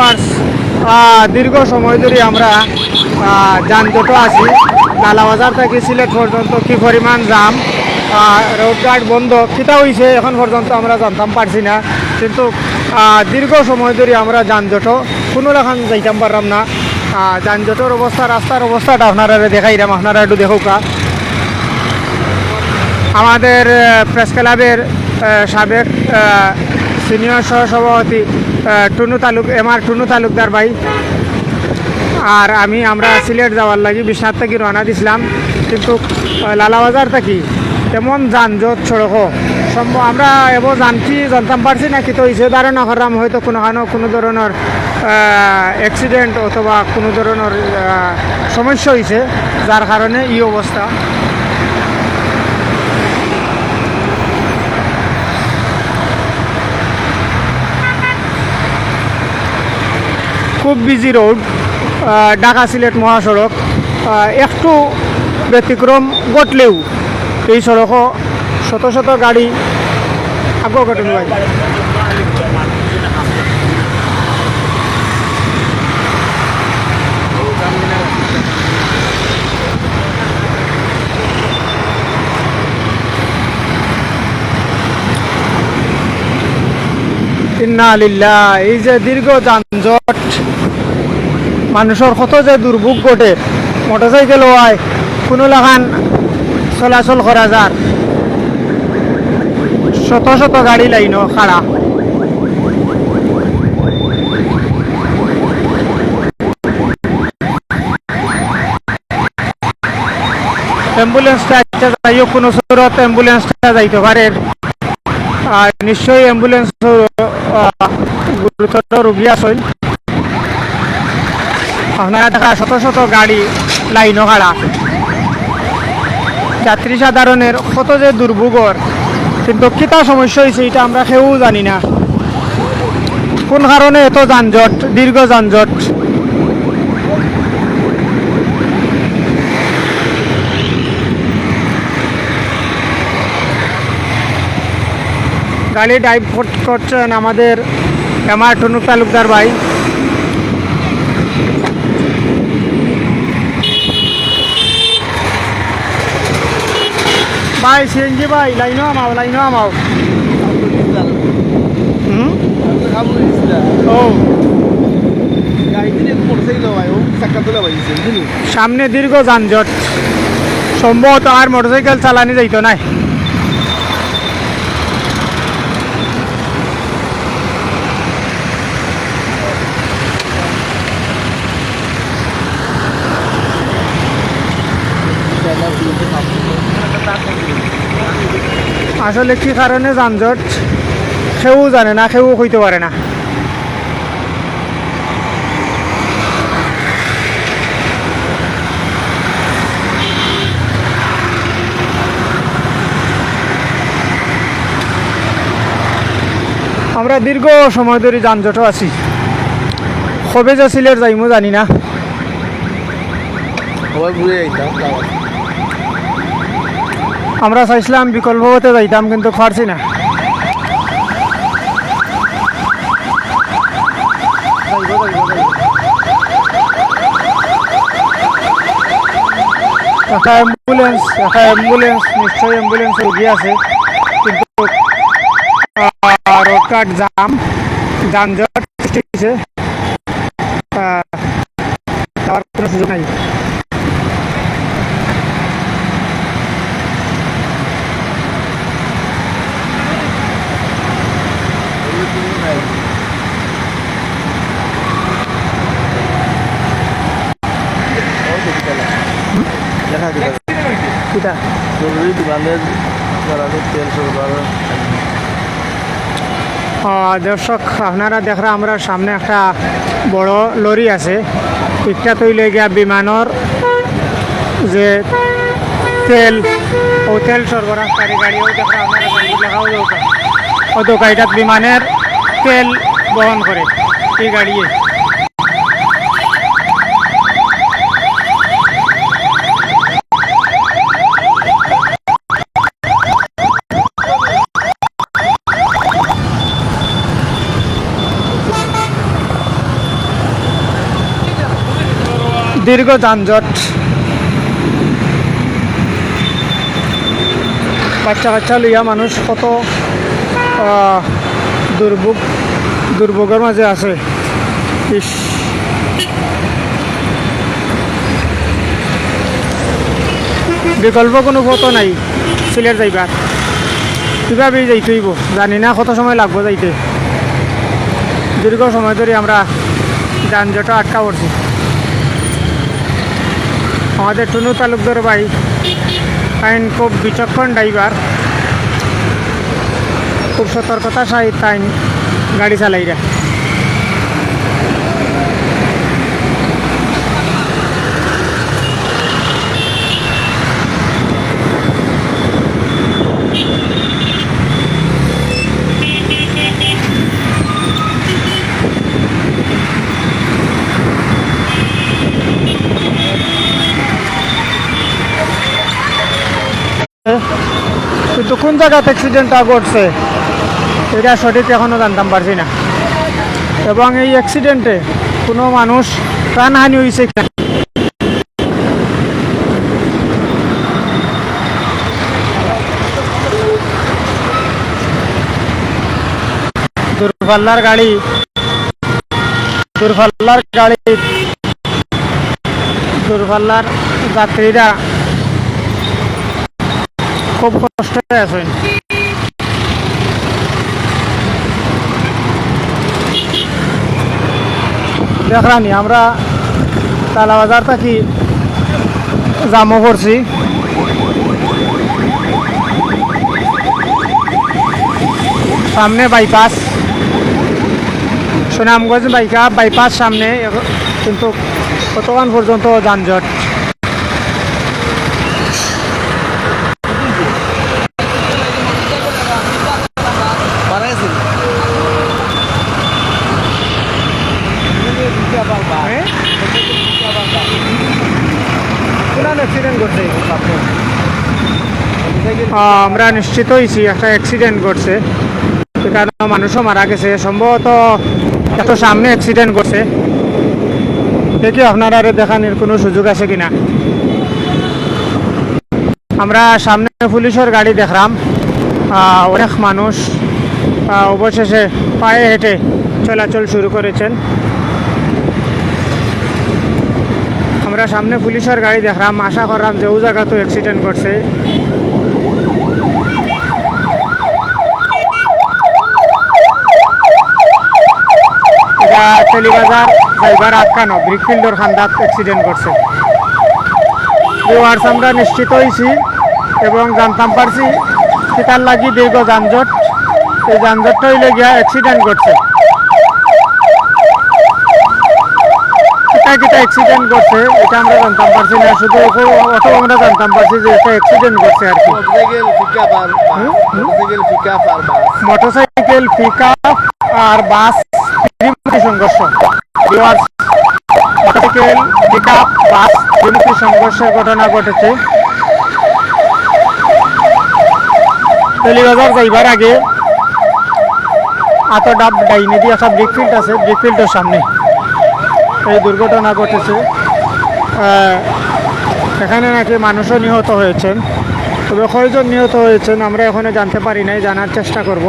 Viewers দীর্ঘ সময় ধরে আমরা আহ, যানজট আছি। লালাবাজার থেকে সিলেট পর্যন্ত কি পরিমাণ জাম? রোডঘাট বন্ধ। কিতা হয়েছে এখন পর্যন্ত আমরা জানতাম পারছি না। কিন্তু দীর্ঘ সময় ধরে আমরা যানজট কোনো রকম যাইতাম পারলাম না। যানজটের অবস্থা রাস্তার অবস্থাটা আপনারা দেখাইলাম আপনারা একটু দেখুকা আমাদের প্রেস ক্লাবের সাবেক সিনিয়র সহসভাপতি টুনু তালুক, এম আর টুনু তালুকদার ভাই। আর আমি, আমরা সিলেট যাওয়ার লাগি, বিশ্বনাথ থেকে, রওনা দিছিলাম। কিন্তু লালাবাজার থাকি তেমন যানজট সড়ক? সম্ভব আমরা এবার জানছি, জানতাম পারছি না, কিন্তু হয়েছে ধারণা করলাম, হয়তো কোনোখানো কোনো ধরনের অ্যাক্সিডেন্ট অথবা কোনো ধরনের সমস্যা হয়েছে যার কারণে এই অবস্থা। খুব বিজি রোড ঢাকা সিলেট মহাসড়ক একটু ব্যতিক্রম ঘটলেও এই সড়কও শত শত গাড়ি আগ্রহ ঘটে ভাই এই যে দীর্ঘ যানজট, মানুষের কত যে দুর্ভোগ ঘটে, মোটরসাইকেল হয় কোনো লাগান চলাচল করা যার। শত শত গাড়ি লাইন খাড়া। অ্যাম্বুলেন্সটা যাইও, কোনো সুরত অ্যাম্বুলেন্সটা যাইতে পারে। আর নিশ্চয়ই অ্যাম্বুলেন্স গুরুতর রোগী আসেন আপনারা দেখা শত শত গাড়ি, লাইন খাড়া যাত্রী সাধারণের কত যে দুর্ভোগর কিন্তু কিতা সমস্যা হয়েছে, এটা আমরা কেউ জানি না। কোন কারণে এত যানজট, দীর্ঘ যানজট? গাড়ি ড্রাইভ করছেন আমাদের এমআর টনুক তালুকদার ভাই। ভাই, সিএনজি ভাই, লাইনও আমাও লাইনও আমাও। ও। সামনে দীর্ঘ যানজট। সম্ভবত আর মোটরসাইকেল চালানি যাইতো নাই। আসলে কি কারণে যানজট কেউ জানে না কেউ হইতে পারে না। আমরা দীর্ঘ সময় ধরে যানজটও আছি। কবে যে সিলেট যাইমো জানি না। আমরা চাইছিলাম বিকল্প হতে যাইতাম কিন্তু পারছি না। একটা অ্যাম্বুলেন্স একটা অ্যাম্বুলেন্স নিশ্চয়ই অ্যাম্বুলেন্স রুগী আছে কিন্তু রোড কাট জাম যানজট সৃষ্টি হয়েছে। আহ, কোনো সুযোগ নাই। কিতা জরুরি দোকানের জ্বালানি তেল সরবরাহ। দর্শক আপনারা দেখরা আমরা সামনে একটা বড় লরি আছে। একটা তৈলে গিয়া বিমানের যে তেল ও তেল সরবরাহকারী গাড়িও দেখরা আপনারা লেখাও দৌকা ও তো। গাড়িটাত বিমানের তেল বহন করে এই গাড়িয়ে। দীর্ঘ যানজট। বাচ্চা কাচ্চা লইয়া মানুষ কত দুর্ভোগ, দুর্ভোগের মাঝে আছে। ইস। বিকল্প কোনো পথ নাই সিলেট যাইবার। যাইতে হইব জানি না কত সময় লাগবো যাইতে। দীর্ঘ সময় ধরে আমরা যানজট আটকা পড়ছি। আমাদের টুনু তালুকদার ভাই। আইন খুব বিচক্ষণ ড্রাইভার খুব সতর্কতা সহিত আইন গাড়ি চালাইরা কিন্তু কোন জায়গাতে অ্যাক্সিডেন্টটা ঘটছে, এটা সঠিক এখনও জানতাম, পারছি না। এবং এই অ্যাক্সিডেন্টে কোনো মানুষ প্রাণহানি হয়েছে দূরপাল্লার গাড়ি দূরপাল্লার গাড়ি, দূরপাল্লার যাত্রীরা খুব কষ্টে আছেন দেখলানি আমরা তালাবাজার থাকি জামও করছি সামনে বাইপাস সুনামগঞ্জ বাইকা বাইপাস সামনে কিন্তু কতক্ষণ পর্যন্ত যানজট অ্যাক্সিডেন্ট করছে আমরা নিশ্চিত হয়েছি, একটা অ্যাক্সিডেন্ট ঘটছে। কারণ মানুষও মারা গেছে। সম্ভবত এত সামনে অ্যাক্সিডেন্ট করছে দেখি আপনারা দেখানোর কোনো সুযোগ আছে কিনা। আমরা সামনে পুলিশের গাড়ি দেখলাম। অনেক মানুষ অবশেষে পায়ে হেঁটে চলাচল শুরু করেছেন। আমরা সামনে পুলিশের গাড়ি দেখলাম, আশা করলাম যে ও জায়গা তো অ্যাক্সিডেন্ট করছে। এটা তেলিবাজার ড্রাইভার আটকানো, ব্রিকফিল্ডর খান্দাত অ্যাক্সিডেন্ট করছে। ভিউয়ার্স আমরা নিশ্চিত হয়েছি এবং জানতাম পারছি সেটার লাগি দীর্ঘ যানজট। এই যানজটটা হইলে গিয়া অ্যাক্সিডেন্ট করছে। কিতা অ্যাক্সিডেন্ট করছে এটা আমরা জানতাম পারছি না শুধু অটো আমরা জানতাম পারছি যে একটা অ্যাক্সিডেন্ট করছে আর কি। মোটরসাইকেল পিক আপ আর বাস সংঘর্ষ। মোটরসাইকেল পিক আপ বাস ত্রিমুখী সংঘর্ষের ঘটনা ঘটেছে। তেলিবাজার যাইবার আগে আতো ডাব ডাইনে দিয়ে একটা ব্রিকফিল্ড আছে ব্রিকফিল্ডের সামনে। এই দুর্ঘটনা ঘটেছে। এখানে নাকি মানুষও নিহত হয়েছেন। তবে কয়জন নিহত হয়েছেন আমরা এখনও জানতে পারি নাই, জানার চেষ্টা করব।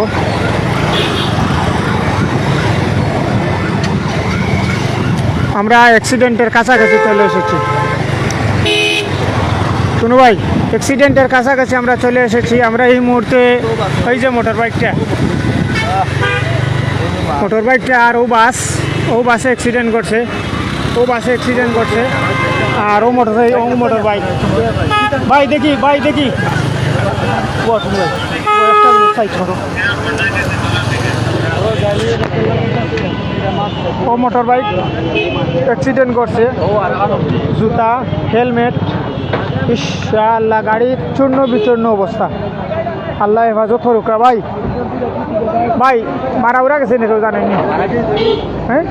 আমরা অ্যাক্সিডেন্টের কাছাকাছি চলে এসেছি। শুনু ভাই অ্যাক্সিডেন্টের কাছাকাছি আমরা চলে এসেছি। আমরা এই মুহূর্তে ওই যে মোটর বাইকটা মোটর বাইকটা আর ও বাস ও বাসে অ্যাক্সিডেন্ট করছে। ও বাসে অ্যাক্সিডেন্ট করছে। আর ও মোটর ও মোটর বাইক ভাই, দেখি ভাই, দেখি। ও মোটর বাইক অ্যাক্সিডেন্ট করছে। জুতা হেলমেট ইস আল্লাহ গাড়ির চূর্ণ বিচূর্ণ অবস্থা। আল্লাহ হেফাজত করুক রে ভাই। ভাই, মারা উড়া গেছে না কেউ জানেনি হ্যাঁ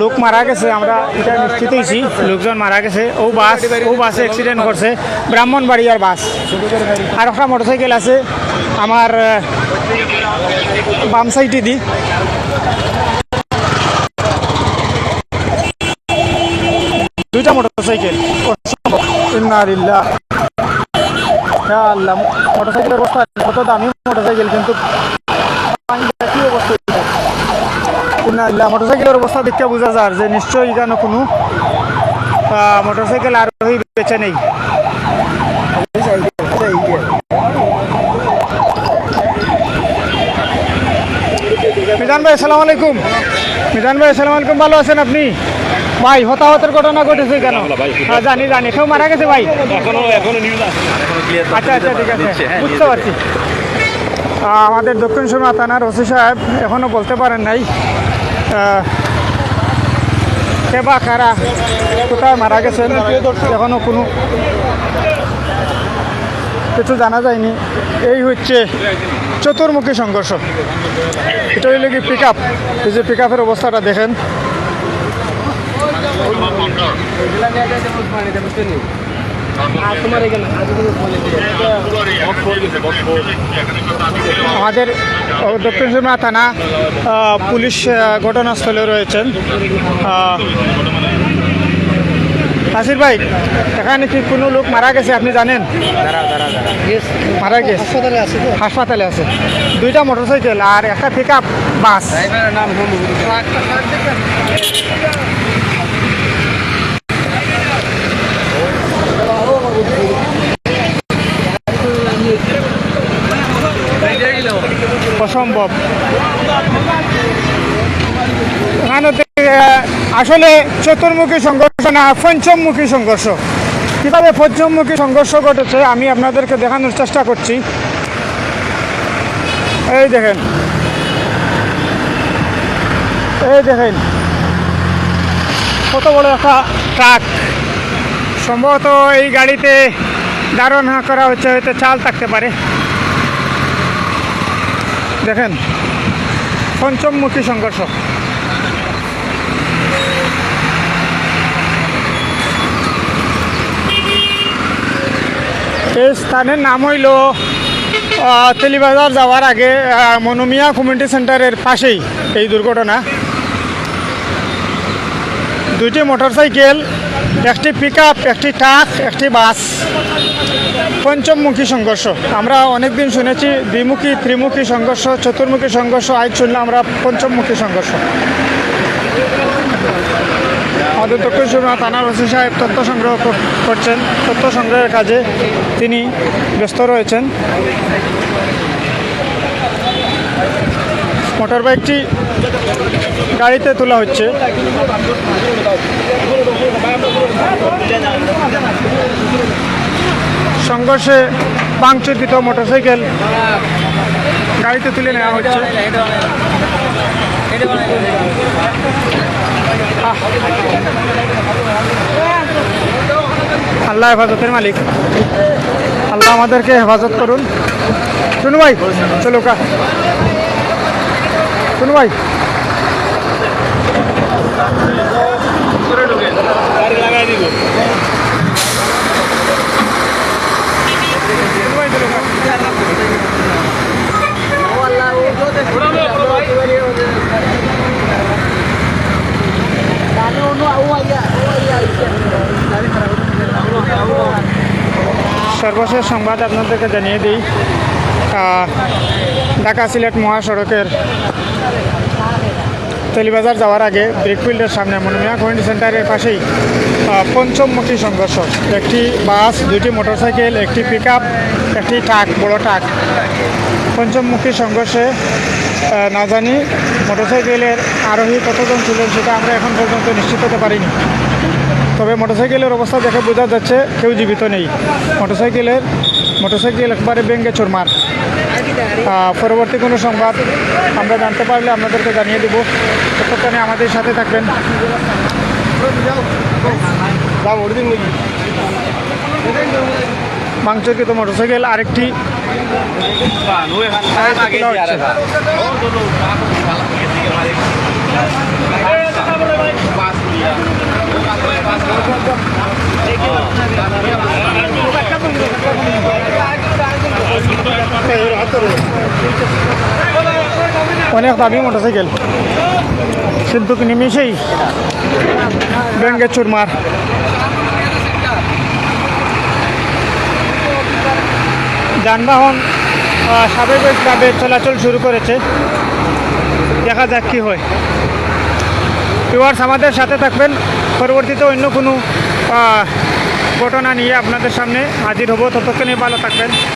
লোক মারা গেছে, আমরা এটা নিশ্চিত হয়েছি। লোকজন মারা গেছে। ও বাস, ও বাসে অ্যাক্সিডেন্ট করছে। ব্রাহ্মণবাড়ি আর বাস। আর একটা মোটরসাইকেল আছে, আমার বাম সাইডে দি। দুইটা মোটরসাইকেল আল্লাহ মোটরসাইকেলের অবস্থা কত দামি, মোটরসাইকেল কিন্তু কি অবস্থা ইন্নারিল্লাহ মোটরসাইকেলের অবস্থা দেখতে বোঝা যায় যে নিশ্চয়ই এখানে কোনো মোটরসাইকেল আরোহী বেঁচে নেই। মিজান ভাই, আসসালামু আলাইকুম। মিজান ভাই আসসালামু আলাইকুম। ভালো আছেন আপনি? ভাই হতাহতের ঘটনা ঘটেছে কেন? হ্যাঁ জানি জানি। কেউ মারা গেছে ভাই? আচ্ছা আচ্ছা ঠিক আছে। হ্যাঁ, বুঝতে পারছি। আমাদের দক্ষিণ সুরমা থানার ওসি সাহেব এখনও বলতে পারেন নাই আহ, কে বা কারা কোথায় মারা গেছেন এখনও কোনো কিছু জানা যায়নি। এই হচ্ছে চতুর্মুখী সংঘর্ষ। এটা হইলে কি পিক আপ এই যে পিক আপের অবস্থাটা দেখেন। আমাদের দক্ষিণ সুরমা থানা পুলিশ ঘটনাস্থলে রয়েছেন। আহ, নাসির ভাই এখানে কি কোনো লোক মারা গেছে আপনি জানেন? মারা গেছে। হাসপাতালে আছে হাসপাতালে আছে। দুইটা মোটরসাইকেল আর একটা পিক আপ বাস অসম্ভব। এখানে আসলে চতুর্মুখী সংঘর্ষ না, পঞ্চমমুখী সংঘর্ষ। কীভাবে পঞ্চমমুখী সংঘর্ষ ঘটেছে আমি আপনাদেরকে দেখানোর চেষ্টা করছি। এই দেখেন। এই দেখেন। কত বড় একটা ট্রাক। সম্ভবত এই গাড়িতে দারণ করা হচ্ছে, হয়তো চাল থাকতে পারে। দেখেন, পঞ্চমমুখী সংঘর্ষ। এই স্থানের নাম হইল তেলিবাজার যাওয়ার আগে মনুমিয়া কমিউনিটি সেন্টারের পাশেই এই দুর্ঘটনা। দুইটি মোটরসাইকেল, একটি পিক একটি ট্রাক একটি বাস পঞ্চমমুখী সংঘর্ষ। আমরা অনেকদিন শুনেছি, দ্বিমুখী, ত্রিমুখী সংঘর্ষ, চতুর্মুখী সংঘর্ষ, আজ শুনলাম আমরা পঞ্চমমুখী সংঘর্ষ। আমাদের দক্ষিণ থানার ওসি সাহেব তথ্য সংগ্রহ কর- করছেন। তথ্য সংগ্রহের কাজে তিনি ব্যস্ত রয়েছেন। মোটর বাইকটি গাড়িতে তোলা হচ্ছে। সংঘর্ষে পাংচুরকৃত মোটরসাইকেল গাড়িতে তুলে নেওয়া হচ্ছে। আল্লাহ হেফাজতের মালিক। আল্লাহ আমাদেরকে হেফাজত করুন। শুনু ভাই, চলো কা। শুনু ভাই। চলো কা। সর্বশেষ সংবাদ আপনাদেরকে জানিয়ে দিই। ঢাকা সিলেট মহাসড়কের তেলিবাজার যাওয়ার আগে ব্রিকফিল্ডের সামনে মনুমিয়া কমিউনিটি সেন্টারের পাশেই পঞ্চমমুখী সংঘর্ষ। একটি বাস দুটি মোটরসাইকেল, একটি পিক একটি ট্রাক বড় ট্রাক পঞ্চমমুখী সংঘর্ষে না জানি মোটরসাইকেলের আরোহী কতজন ছিলেন সেটা আমরা এখন পর্যন্ত নিশ্চিত হতে পারিনি। তবে মোটরসাইকেলের অবস্থা দেখে বোঝা যাচ্ছে কেউ জীবিত নেই। মোটরসাইকেলের, মোটরসাইকেল একবারে ব্যঙ্গে চোরমার। পরবর্তী কোনো সংবাদ আমরা জানতে পারলে আপনাদেরকে জানিয়ে দেবো। ততক্ষণে আমাদের সাথে থাকবেন। মাংসকৃত মোটরসাইকেল আরেকটি অনেক দামি মোটরসাইকেল। কিন্তু নিমিশেই ব্যাঙ্গের চুরমার। যানবাহন স্বাভাবিকভাবে চলাচল শুরু করেছে। দেখা যাক কী হয়। ভিউয়ার্স আমাদের সাথে থাকবেন। পরবর্তীতে অন্য কোনো ঘটনা নিয়ে আপনাদের সামনে হাজির হব। ততক্ষণে ভালো থাকবেন।